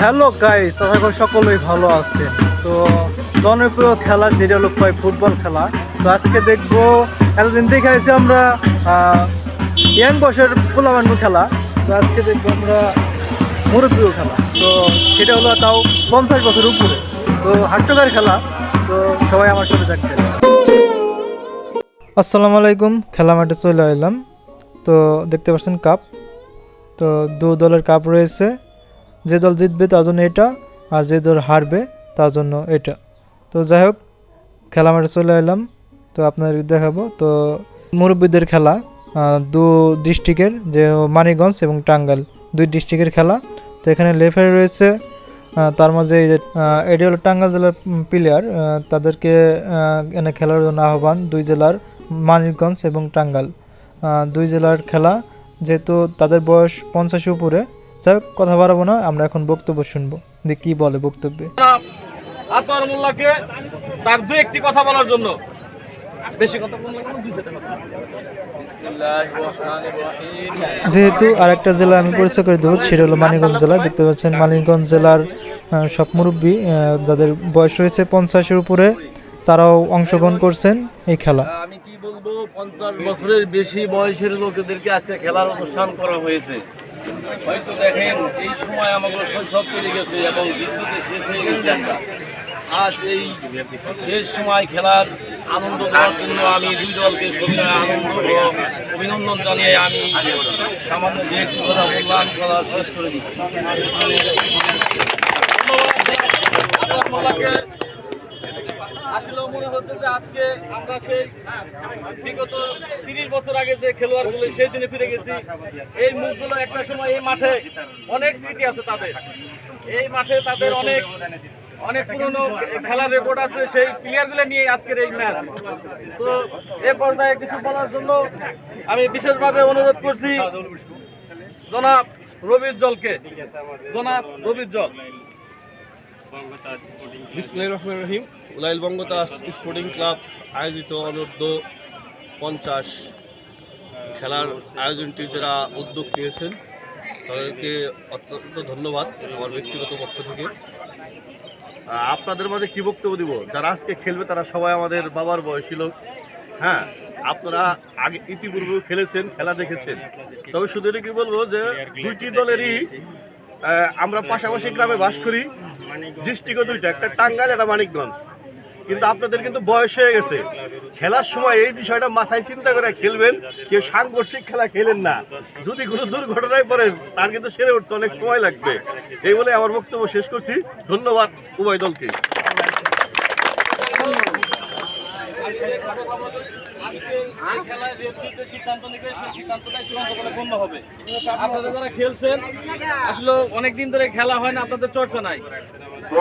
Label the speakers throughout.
Speaker 1: Hello guys আশা করি সকলেই ভালো আছেন। তো জনপ্রিয় খেলা যেটা হলো প্রায় ফুটবল খেলা। তো আজকে দেখব, এতদিন দেখে আসছি আমরা ইয়াং বয়সের পোলাবান্ড খেলা। তো আজকে দেখব আমরা মুরব্বীয় খেলা। তো সেটা হলো তাও পঞ্চাশ বছর উপরে। তো হাট্টকার খেলা। তো সবাই আমার সাথে থাকবেন। আসসালামু আলাইকুম। খেলা মাঠে চলে এলাম। তো দেখতে পাচ্ছেন কাপ। তো দু দলের কাপ রয়েছে। যে দল জিতবে তার জন্য এটা, আর যে দল হারবে তার জন্য এটা। তো যাই হোক, খেলা মাঠে চলে এলাম, তো আপনাদের দেখাবো। তো মুরব্বীদের খেলা দু ডিস্ট্রিক্টের, যে মানিকগঞ্জ এবং টাঙ্গাইল, দুই ডিস্ট্রিক্টের খেলা। তো এখানে লেফারি রয়েছে তার মাঝে এই যে এটি হলো টাঙ্গাইল জেলার প্লেয়ার তাদেরকে এনে খেলার জন্য আহ্বান দুই জেলার মানিকগঞ্জ এবং টাঙ্গাইল। দুই জেলার খেলা, যেহেতু তাদের বয়স পঞ্চাশের উপরে যাই হোক কথা বাড়াবো না আমরা এখন বক্তব্য শুনব যে কি বলে বক্তব্যে।
Speaker 2: আতর মোল্লাকে তার দু একটি কথা বলার জন্য। বেশি কথা বললে কেন দুই চারটে কথা বিসমিল্লাহির রহমানির রহিম।
Speaker 1: যেহেতু আরেকটা জেলা আমি পরিচয় করে দেবো সেটা হলো মানিকগঞ্জ জেলা। দেখতে পাচ্ছেন মানিকগঞ্জ জেলার সব মুরব্বী আহ, যাদের বয়স রয়েছে পঞ্চাশের উপরে তারাও অংশগ্রহণ করছেন এই খেলা।
Speaker 2: আমি কি বলব পঞ্চাশ বছরের বেশি বয়সের লোকেদেরকে আজকে খেলার অনুষ্ঠান করা হয়েছে। হয়তো দেখেন, এই সময় আমাদের শৈশব চলে গেছে এবং বিদ্যুতে শেষ হয়ে গেছে আমরা। আজ এই শেষ সময় খেলার আনন্দ করার জন্য আমি দুই দলকে সবিনয় আনন্দ অভিনন্দন জানিয়ে আমি সামান্য দু একটি কথা বললাম, খেলা শেষ করে দিচ্ছি। আসলে মনে হচ্ছে যে আজকে আমরা সেই, বিগত তিরিশ বছর আগে যে খেলোয়াড়গুলো, সেই দিনে ফিরে গেছি। এই মুখগুলো একটা সময় এই মাঠে অনেক স্মৃতি আছে তাদের। এই মাঠে তাদের অনেক অনেক পুরনো খেলার রেকর্ড আছে, সেই প্লেয়ারগুলো নিয়ে আজকের এই ম্যাচ তো এ পর্যায়ে কিছু বলার জন্য আমি বিশেষভাবে অনুরোধ করছি, জনাব রবির জলকে জনাব রবির জল
Speaker 3: বিসমুল্লাহ রহমান রহিম। উলাইল বঙ্গতাস স্পোর্টিং ক্লাব আয়োজিত অনূর্ধ্ব পঞ্চাশ খেলার আয়োজনটি যারা উদ্যোগ নিয়েছেন তাদেরকে অত্যন্ত ধন্যবাদ আমার ব্যক্তিগত পক্ষ থেকে। আপনাদের মাঝে কি বক্তব্য দিব? যারা আজকে খেলবে তারা সবাই আমাদের বাবার বয়সী লোক। হ্যাঁ আপনারা আগে ইতিপূর্বে খেলেছেন খেলা দেখেছেন। তবে শুধু কি বলব যে দুইটি দলেরই আমরা পাশাপাশি গ্রামে বাস করি। ডিস্ট্রিক্টও দুইটা, একটা টাঙ্গাইল, একটা মানিকগঞ্জ। কিন্তু আপনাদের কিন্তু বয়স হয়ে গেছে। খেলার সময় এই বিষয়টা মাথায় চিন্তা করে খেলবেন। কেউ সাংঘর্ষিক খেলা খেলেন না। যদি কোনো দুর্ঘটনায় পড়েন, তার কিন্তু সেরে উঠতে অনেক সময় লাগবে। এই বলে আমার বক্তব্য শেষ করছি। ধন্যবাদ, উভয় দলকে।
Speaker 2: খেলায় রেফারি যে সিদ্ধান্ত নেবে সেই সিদ্ধান্তটাই চূড়ান্ত বলে গণ্য হবে। আপনারা যারা খেলছেন আসলে অনেকদিন ধরে খেলা হয় না আপনাদের চর্চা নাই।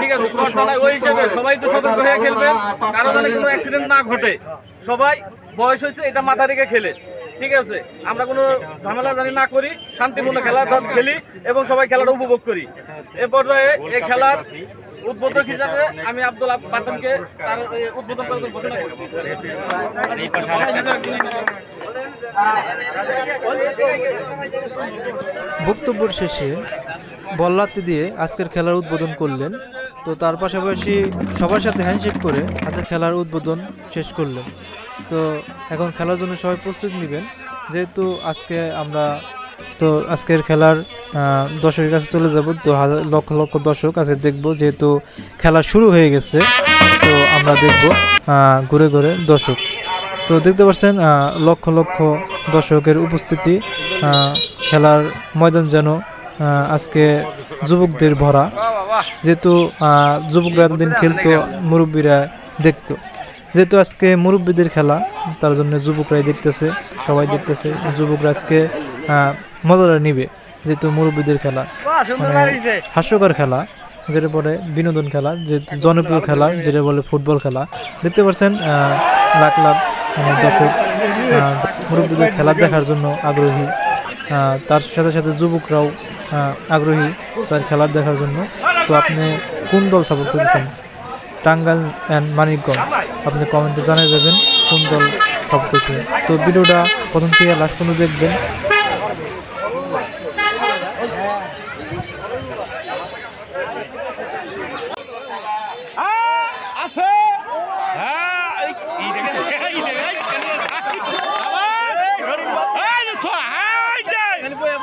Speaker 2: ঠিক আছে চর্চা নাই ওই হিসেবে সবাই একটু সতর্ক হয়ে খেলবেন কারও যেন কোনো অ্যাক্সিডেন্ট না ঘটে। সবাই বয়স হয়েছে এটা মাথা রেখে খেলে। ঠিক আছে আমরা কোনো ঝামেলা জানি না করি শান্তিপূর্ণ খেলা খেলি এবং সবাই খেলাটা উপভোগ করি। এ পর্যায়ে এই খেলার উদ্বোধক হিসাবে আমি আব্দুল বাতনকে তার উদ্বোধন করার ঘোষণা করছি।
Speaker 1: বক্তব্যের শেষে বল্লাত্তি দিয়ে আজকের খেলার উদ্বোধন করলেন। তো তার পাশাপাশি সবার সাথে হ্যান্ডশেক করে আজকে খেলার উদ্বোধন শেষ করলেন। তো এখন খেলার জন্য সবাই প্রস্তুতি নেবেন। যেহেতু আজকে আমরা তো আজকের খেলার দর্শকের কাছে চলে যাব। তো লক্ষ লক্ষ দর্শক আজকে দেখব যেহেতু খেলা শুরু হয়ে গেছে, তো আমরা দেখব ঘুরে ঘুরে দর্শক। তো দেখতে পাচ্ছেন লক্ষ লক্ষ দর্শকের উপস্থিতি খেলার ময়দান যেন আজকে যুবকদের ভরা। যেহেতু যুবকরা এতদিন খেলতো, মুরব্বীরা দেখতো। যেহেতু আজকে মুরব্বীদের খেলা, তার জন্য যুবকরাই দেখতেছে, সবাই দেখতেছে। যুবকরা আজকে মজাটা নিবে যেহেতু মুরব্বীদের খেলা। মানে হাস্যকর খেলা যেটা বলে বিনোদন খেলা যেহেতু জনপ্রিয় খেলা যেটা বলে ফুটবল খেলা। দেখতে পাচ্ছেন লাখ লাখ মানে দর্শক মুরব্বীদের খেলা দেখার জন্য আগ্রহী। তার সাথে সাথে যুবকরাও আগ্রহী তার খেলা দেখার জন্য। তো আপনি কোন দল সাপোর্ট করতেছেন? টাঙ্গাইল অ্যান্ড মানিকগঞ্জ। আপনি কমেন্টে জানিয়ে যাবেন কোন দল সাপোর্ট করছেন তো ভিডিওটা প্রথম থেকে লাস্ট পর্যন্ত দেখবেন।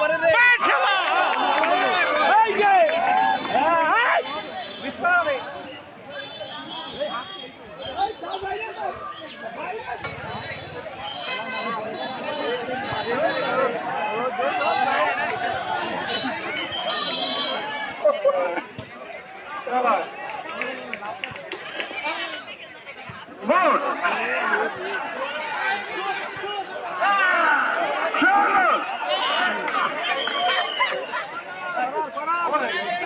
Speaker 1: পারে রে।
Speaker 4: হ্যাঁ,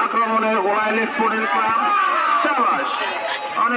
Speaker 4: আক্রমণে ওয়াইল স্পোর্টিং ক্লাব চালাস অনেক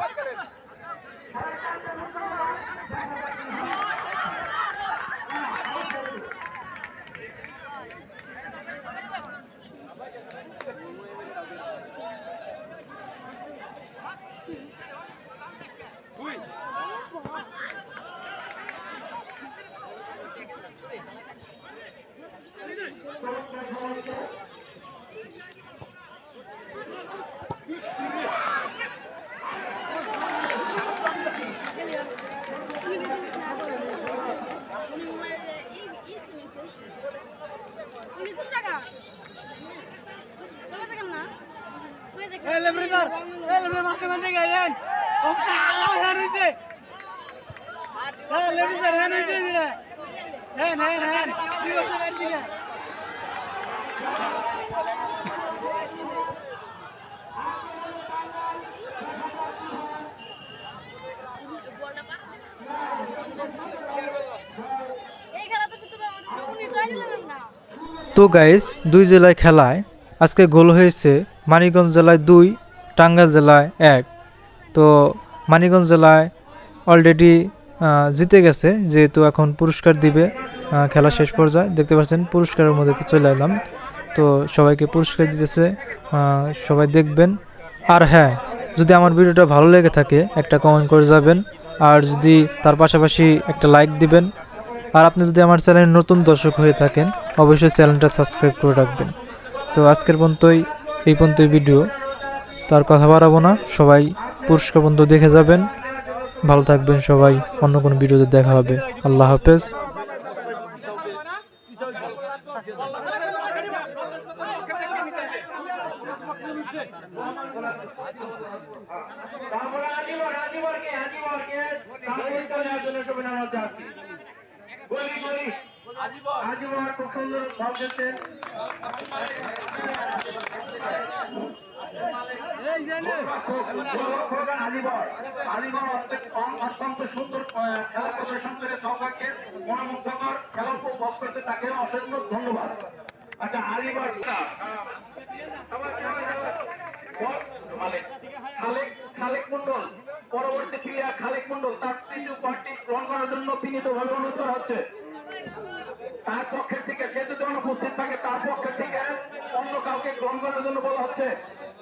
Speaker 5: বছরের নাই আমি বলি বাংলা বলছি তো ওরা উনি কোন জায়গা তোমার জায়গা না এই লেব্রেজার এই মারতে গেলেন। হ্যান হইছে। হ্যাঁ হ্যান হইছে দিনা হ্যান হ্যান হ্যান দুই বছর এর দিকে তো
Speaker 1: গাইস, দুই জেলায় খেলায়। আজকে গোল হয়েছে মানিকগঞ্জ জেলায় দুই টাঙ্গাইল জেলায় এক। তো মানিকগঞ্জ জেলায় অলরেডি জিতে গেছে, যেহেতু এখন পুরস্কার দিবে খেলা শেষ পর্যায়ে। দেখতে পাচ্ছেন, পুরস্কারের মধ্যে চলে এলাম। তো সবাইকে পুরস্কার দিতেছে সবাই দেখবেন। আর হ্যাঁ যদি আমার ভিডিওটা ভালো লেগে থাকে, একটা কমেন্ট করে যাবেন। আর যদি তার পাশাপাশি একটা লাইক দিবেন। আর আপনি যদি আমার চ্যানেলের নতুন দর্শক হয়ে থাকেন, অবশ্যই চ্যানেলটা সাবস্ক্রাইব করে রাখবেন। তো আজকের পর্যন্তই, এই পর্যন্তই ভিডিও তো আর কথা বাড়াবো না। সবাই পুরস্কার পর্যন্ত দেখে যাবেন। ভালো থাকবেন সবাই। অন্য কোনো ভিডিওতে দেখা হবে। আল্লাহ হাফেজ।
Speaker 4: আজিবর খুব সুন্দর ভাব অত্যন্ত সুন্দর খেলা তাকে অসংখ্য আচ্ছা তার পক্ষের থেকে সে যদি অনুপস্থিত থাকে তার পক্ষের থেকে অন্য কাউকে গ্রহণ করার জন্য বলা হচ্ছে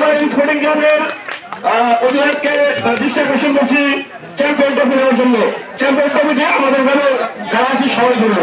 Speaker 4: সবাই স্পোর্টিং ক্লাবের অধিনায়ককে দৃষ্টি আকর্ষণ করছি চ্যাম্পিয়ন ট্রফি নেওয়ার জন্য। চ্যাম্পিয়ন ট্রফিটি আমাদের ঘরে যারা আছে সবাই জন্য